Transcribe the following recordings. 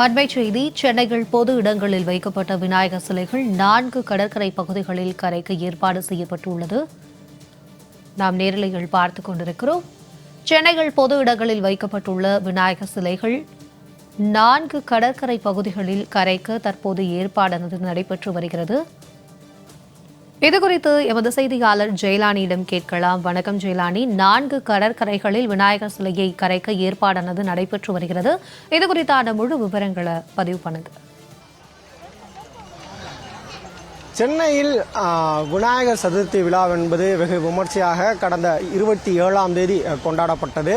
அண்மை செய்தி சென்னையில் பொது இடங்களில் வைக்கப்பட்ட விநாயகர் சிலைகள் நான்கு கடற்கரை பகுதிகளில் கரைக்கு ஏற்பாடு செய்யப்பட்டுள்ளது. நாம் நேரலையில் பார்த்து கொண்டிருக்கிறோம். சென்னையில் பொது இடங்களில் வைக்கப்பட்டுள்ள விநாயகர் சிலைகள் நான்கு கடற்கரை பகுதிகளில் கரைக்கு தற்போது ஏற்பாடானது நடைபெற்று வருகிறது. இதுகுறித்து எமது செய்தியாளர் ஜெயலானியிடம் கேட்கலாம். வணக்கம் ஜெயலானி. நான்கு கடற்கரைகளில் விநாயகர் சிலையை கரைக்க ஏற்பாடானது நடைபெற்று வருகிறது. இது குறித்தான முழு விவரங்களை பதிவு பண்ணுங்கள் சென்னையில் விநாயகர் சதுர்த்தி விழா என்பது வெகு விமர்சையாக கடந்த இருபத்தி ஏழாம் தேதி கொண்டாடப்பட்டது.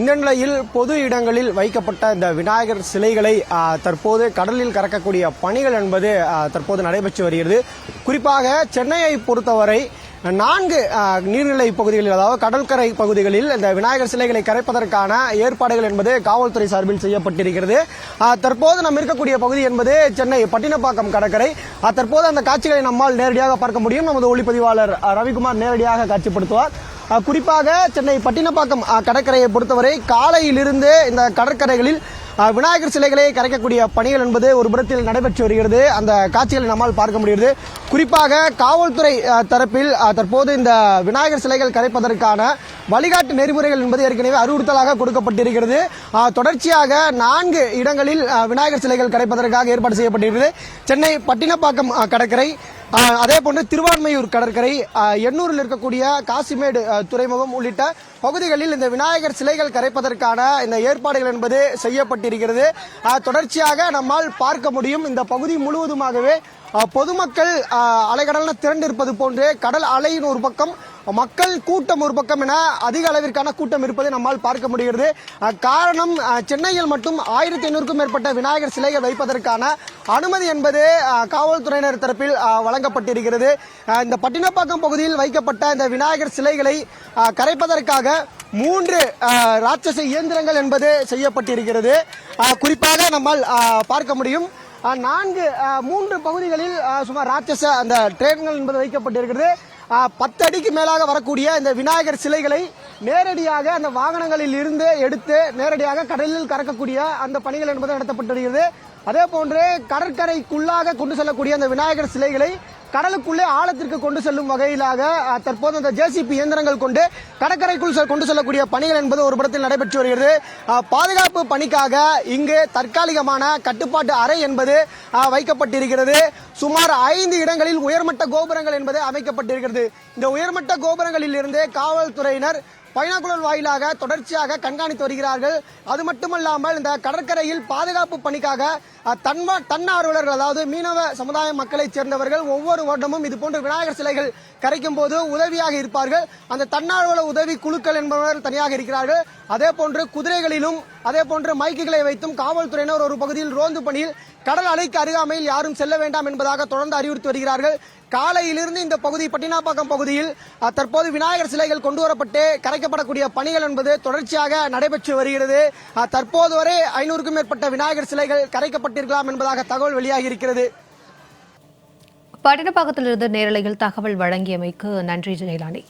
இந்த நிலையில் பொது இடங்களில் வைக்கப்பட்ட இந்த விநாயகர் சிலைகளை தற்போது கடலில் கறக்கக்கூடிய பணிகள் என்பது தற்போது நடைபெற்று வருகிறது. குறிப்பாக சென்னையை பொறுத்தவரை நான்கு நீர்நிலை பகுதிகளில் அதாவது கடற்கரை பகுதிகளில் இந்த விநாயகர் சிலைகளை கரைப்பதற்கான ஏற்பாடுகள் என்பது காவல்துறை சார்பில் செய்யப்பட்டிருக்கிறது. தற்போது நாம் இருக்கக்கூடிய பகுதி என்பது சென்னை பட்டினப்பாக்கம் கடற்கரை. தற்போது அந்த காட்சிகளை நம்மால் நேரடியாக பார்க்க முடியும். நமது ஒளிப்பதிவாளர் ரவிக்குமார் நேரடியாக காட்சிப்படுத்துவார். குறிப்பாக சென்னை பட்டினப்பாக்கம் கடற்கரையை பொறுத்தவரை காலையிலிருந்து இந்த கடற்கரைகளில் விநாயகர் சிலைகளை கரைக்கக்கூடிய பணிகள் என்பது ஒரு புறத்தில் நடைபெற்று வருகிறது. அந்த காட்சிகளை நம்மால் பார்க்க முடிகிறது. குறிப்பாக காவல்துறை தரப்பில் தற்போது இந்த விநாயகர் சிலைகள் கரைப்பதற்கான வழிகாட்டு நெறிமுறைகள் என்பது ஏற்கனவே அறிவுறுத்தலாக கொடுக்கப்பட்டிருக்கிறது. தொடர்ச்சியாக நான்கு இடங்களில் விநாயகர் சிலைகள் கரைப்பதற்காக ஏற்பாடு செய்யப்பட்டிருக்கிறது. சென்னை பட்டினப்பாக்கம் கடற்கரை அதே போன்று திருவான்மையூர் கடற்கரை எண்ணூரில் இருக்கக்கூடிய காசிமேடு துறைமுகம் உள்ளிட்ட பகுதிகளில் இந்த விநாயகர் சிலைகள் கரைப்பதற்கான இந்த ஏற்பாடுகள் என்பது செய்யப்பட்டு ஆ, தொடர்ச்சியாக நம்மால் பார்க்க முடியும். இந்த பகுதி முழுவதுமாகவே பொதுமக்கள் அலைகடல அலைகடலில் திரண்டிருப்பது போன்றே கடல் அலையின் ஒரு பக்கம் மக்கள் கூட்டம் ஒரு பக்கம் என அதிக அளவிற்கான கூட்டம் இருப்பதை நம்மால் பார்க்க முடிகிறது. காரணம் சென்னையில் மட்டும் ஆயிரத்தி ஐநூறுக்கும் மேற்பட்ட விநாயகர் சிலைகள் வைப்பதற்கான அனுமதி என்பது காவல்துறையினர் தரப்பில் வழங்கப்பட்டிருக்கிறது. இந்த பட்டினப்பாக்கம் பகுதியில் வைக்கப்பட்ட இந்த விநாயகர் சிலைகளை கரைப்பதற்காக மூன்று ராட்சச இயந்திரங்கள் என்பது செய்யப்பட்டிருக்கிறது. குறிப்பாக நம்மால் பார்க்க முடியும். நான்கு மூன்று பகுதிகளில் சுமார் ராட்சச அந்த ட்ரெயின்கள் என்பது வைக்கப்பட்டிருக்கிறது. பத்து அடிக்கு மேலாக வரக்கூடிய இந்த விநாயகர் சிலைகளை நேரடியாக அந்த வாகனங்களில் இருந்து எடுத்து நேரடியாக கடலில் கறக்கக்கூடிய அந்த பணிகள் என்பது நடத்தப்பட்டு வருகிறது. அதே போன்று கடற்கரைக்குள்ளாக கொண்டு செல்லக்கூடிய அந்த விநாயகர் சிலைகளை கடலுக்குள்ளே ஆழத்திற்கு கொண்டு செல்லும் வகையிலாக தற்போது அந்த ஜேசிபி இயந்திரங்கள் கொண்டு கடற்கரைக்குள் கொண்டு செல்லக்கூடிய பணிகள் என்பது ஒரு படத்தில் நடைபெற்று வருகிறது. பாதுகாப்பு பணிக்காக இங்கு தற்காலிகமான கட்டுப்பாட்டு அறை என்பது வைக்கப்பட்டிருக்கிறது. சுமார் ஐந்து இடங்களில் உயர்மட்ட கோபுரங்கள் என்பது அமைக்கப்பட்டிருக்கிறது. இந்த உயர்மட்ட கோபுரங்களில் இருந்து காவல்துறையினர் பைனாகுலர் வாயிலாக தொடர்ச்சியாக கண்காணித்து வருகிறார்கள். அது மட்டுமல்லாமல் இந்த கடற்கரையில் பாதுகாப்பு பணிக்காக தன்ம தன்னார்வலர்கள் அதாவது மீனவ சமுதாய மக்களைச் சேர்ந்தவர்கள் ஒவ்வொரு வருடமும் இது போன்ற விநாயகர் சிலைகள் கரைக்கும் போது உதவியாக இருப்பார்கள். அந்த தன்னார்வல உதவி குழுக்கள் என்பவர்கள் தனியாக இருக்கிறார்கள். அதே போன்று குதிரைகளிலும் அதே போன்று மைக்குகளை வைத்தும் காவல்துறையினர் ஒரு பகுதியில் ரோந்து பணியில் கடல் அலைக்கு அருகாமையில் யாரும் செல்ல வேண்டாம் என்பதாக தொடர்ந்து அறிவுறுத்தி வருகிறார்கள். காலையிலிருந்து இந்த பகுதி பட்டினாப்பாக்கம் பகுதியில் தற்போது விநாயகர் சிலைகள் கொண்டு வரப்பட்டு கரைக்கப்படக்கூடிய பணிகள் என்பது தொடர்ச்சியாக நடைபெற்று வருகிறது. தற்போது வரை ஐநூறுக்கும் மேற்பட்ட விநாயகர் சிலைகள் கரைக்கப்பட்டிருக்கலாம் என்பதாக தகவல் வெளியாகி இருக்கிறது பட்டினப்பாக்கத்திலிருந்து நேரலையில் தகவல் வழங்கியமைக்கு நன்றி ஜெயலானி